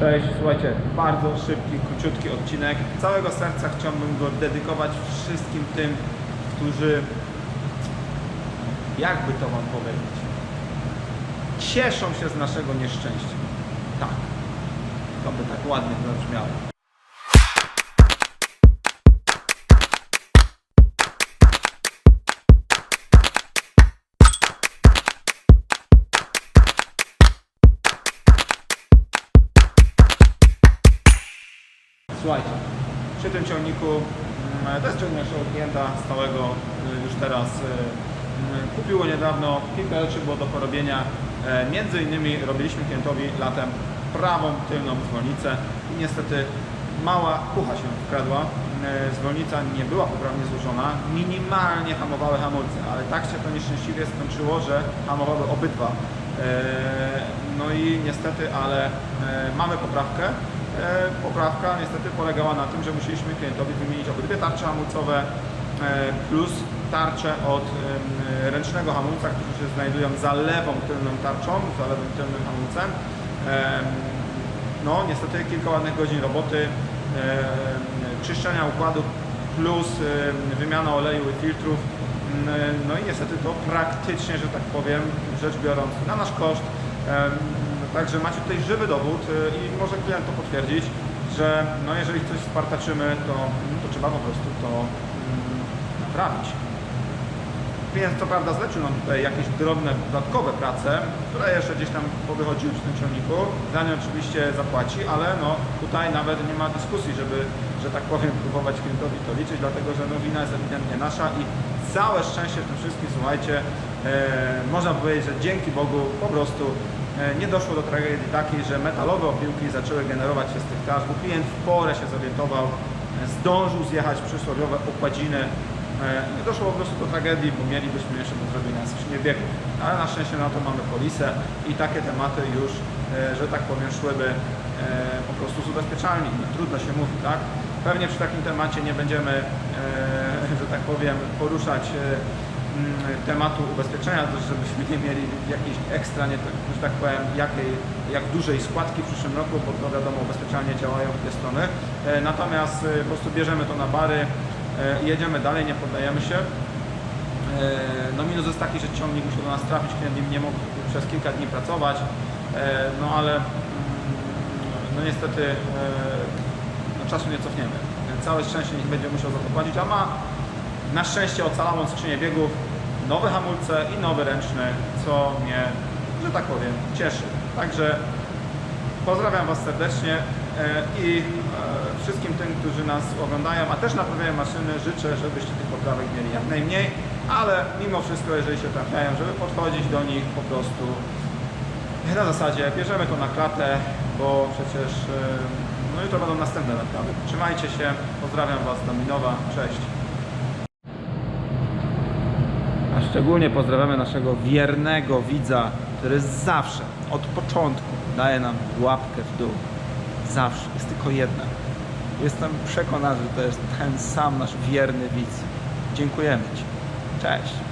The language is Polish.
Cześć, słuchajcie, bardzo szybki, króciutki odcinek. Całego serca chciałbym go dedykować wszystkim tym, którzy, jakby to wam powiedzieć, cieszą się z naszego nieszczęścia. Tak, to by tak ładnie zabrzmiało. Słuchajcie, przy tym ciągniku, mm, to jest ciągnik naszego klienta stałego, y, już teraz y, mm, kupiło niedawno, kilka rzeczy było do porobienia. E, Między innymi robiliśmy klientowi latem prawą tylną zwolnicę i niestety mała kucha się wkradła. E, Zwolnica nie była poprawnie złożona, minimalnie hamowały hamulce, ale tak się to nieszczęśliwie skończyło, że hamowały obydwa. E, No i niestety, ale e, mamy poprawkę. E, Poprawka niestety polegała na tym, że musieliśmy klientowi wymienić obydwie tarcze hamulcowe plus tarcze od ręcznego hamulca, które się znajdują za lewą tylną tarczą, za lewym tylnym hamulcem. Em, No niestety kilka ładnych godzin roboty, czyszczenia układu plus wymiana oleju i filtrów. Mm, No i niestety to praktycznie, że tak powiem, rzecz biorąc, na nasz koszt. Także macie tutaj żywy dowód y, i może klient to potwierdzić, że no jeżeli coś spartaczymy, to, to trzeba po prostu to mm, naprawić. Klient co prawda zlecił nam tutaj jakieś drobne, dodatkowe prace, które jeszcze gdzieś tam powychodziły przy tym ciągniku. Za nie oczywiście zapłaci, ale no tutaj nawet nie ma dyskusji, żeby, że tak powiem, próbować klientowi to liczyć, dlatego że no wina jest ewidentnie nasza i całe szczęście w tym wszystkim, słuchajcie, e, można powiedzieć, że dzięki Bogu po prostu e, nie doszło do tragedii takiej, że metalowe opiłki zaczęły generować się z tych tarz, bo klient w porę się zorientował, e, zdążył zjechać przysłowiowe okładziny, Nie doszło po prostu do tragedii, bo mielibyśmy jeszcze do zrobienia skrzynię biegów. Ale na szczęście na to mamy polisę i takie tematy już, e, że tak powiem, szłyby e, po prostu z ubezpieczalni. No, Trudno się mówi, tak? Pewnie przy takim temacie nie będziemy, e, że tak powiem, poruszać e, mm, tematu ubezpieczenia, żebyśmy nie mieli jakiejś ekstra, nie, że tak powiem, jakiej, jak dużej składki w przyszłym roku, bo to wiadomo, ubezpieczalnie działają w te strony. E, Natomiast e, po prostu bierzemy to na bary, E, jedziemy dalej, nie poddajemy się. E, No minus jest taki, że ciągnik musiał do nas trafić, klient nie mógł przez kilka dni pracować, E, no ale mm, no niestety e, no czasu nie cofniemy. Całe szczęście niech będzie musiał za to płacić, a ma na szczęście ocalałą skrzynię biegów, nowe hamulce i nowy ręczny, co mnie, że tak powiem, cieszy. Także Pozdrawiam Was serdecznie e, i e, wszystkim tym, którzy nas oglądają, a też naprawiają maszyny, życzę, żebyście tych poprawek mieli jak najmniej, ale mimo wszystko, jeżeli się trafiają, żeby podchodzić do nich po prostu na zasadzie bierzemy to na klatę, bo przecież no jutro będą następne naprawy. Trzymajcie się, pozdrawiam Was Dominowa, cześć. A szczególnie pozdrawiamy naszego wiernego widza, który zawsze, od początku daje nam łapkę w dół. Zawsze. Jest tylko jedna. Jestem przekonany, że to jest ten sam nasz wierny widz. Dziękujemy Ci. Cześć.